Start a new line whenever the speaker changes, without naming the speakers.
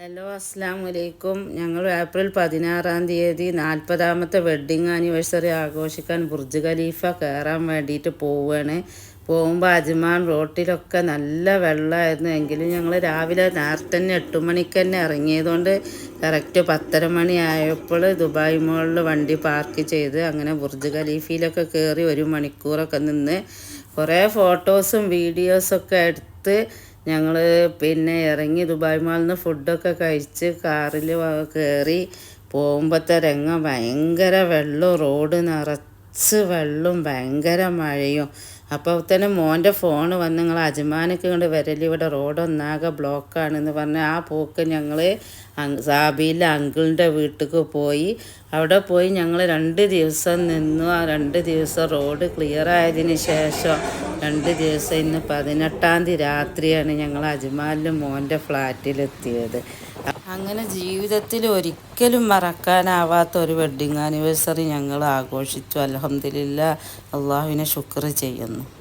Hello അസ്സാം വലൈക്കും ഞങ്ങൾ ഏപ്രിൽ പതിനാറാം തീയതി നാൽപ്പതാമത്തെ വെഡ്ഡിങ് ആനിവേഴ്സറി ആഘോഷിക്കാൻ ബുർജ് ഖലീഫ കയറാൻ വേണ്ടിയിട്ട് പോവുകയാണ് പോകുമ്പോൾ അജ്മാൻ റോട്ടിലൊക്കെ നല്ല വെള്ളമായിരുന്നു എങ്കിലും ഞങ്ങൾ രാവിലെ നേരത്തെ തന്നെ എട്ട് മണിക്ക് തന്നെ ഇറങ്ങിയതുകൊണ്ട് കറക്റ്റ് പത്തര മണി ആയപ്പോൾ ദുബായ് മോളിൽ വണ്ടി പാർക്ക് ചെയ്ത് അങ്ങനെ ബുർജ് ഖലീഫയിലൊക്കെ കയറി ഒരു മണിക്കൂറൊക്കെ നിന്ന് കുറേ ഫോട്ടോസും വീഡിയോസൊക്കെ എടുത്ത് ഞങ്ങൾ പിന്നെ ഇറങ്ങി ദുബായ് മാളിൽ നിന്ന് ഫുഡൊക്കെ കഴിച്ച് കാറിൽ കയറി പോകുമ്പോഴത്തെ രംഗം ഭയങ്കര വെള്ളവും റോഡ് നിറച്ച് വെള്ളവും ഭയങ്കര മഴയും. അപ്പോൾ തന്നെ മോന്റെ ഫോൺ വന്ന് നിങ്ങൾ അജ്മാനൊക്കെ കൊണ്ട് വരൽ ഇവിടെ റോഡൊന്നാകെ ബ്ലോക്കാണെന്ന് പറഞ്ഞ് ആ പോക്ക് ഞങ്ങൾ സാബിയിലെ അങ്കിളിന്റെ വീട്ടിലേക്ക് പോയി അവിടെ പോയി ഞങ്ങൾ രണ്ട് ദിവസം നിന്നു. ആ രണ്ട് ദിവസം റോഡ് ക്ലിയർ ആയതിന് ശേഷം രണ്ട് ദിവസം ഇന്ന് പതിനെട്ടാം തീയതി രാത്രിയാണ് ഞങ്ങൾ അജ്മാലിൽ മോന്റെ ഫ്ലാറ്റിലെത്തിയത്. അങ്ങനെ ജീവിതത്തിൽ ഒരിക്കലും മറക്കാനാവാത്ത ഒരു വെഡ്ഡിങ് ആനിവേഴ്സറി ഞങ്ങൾ ആഘോഷിച്ചു. അലഹമില്ല അള്ളാഹുവിനെ ശുക്ർ ചെയ്യുന്നു.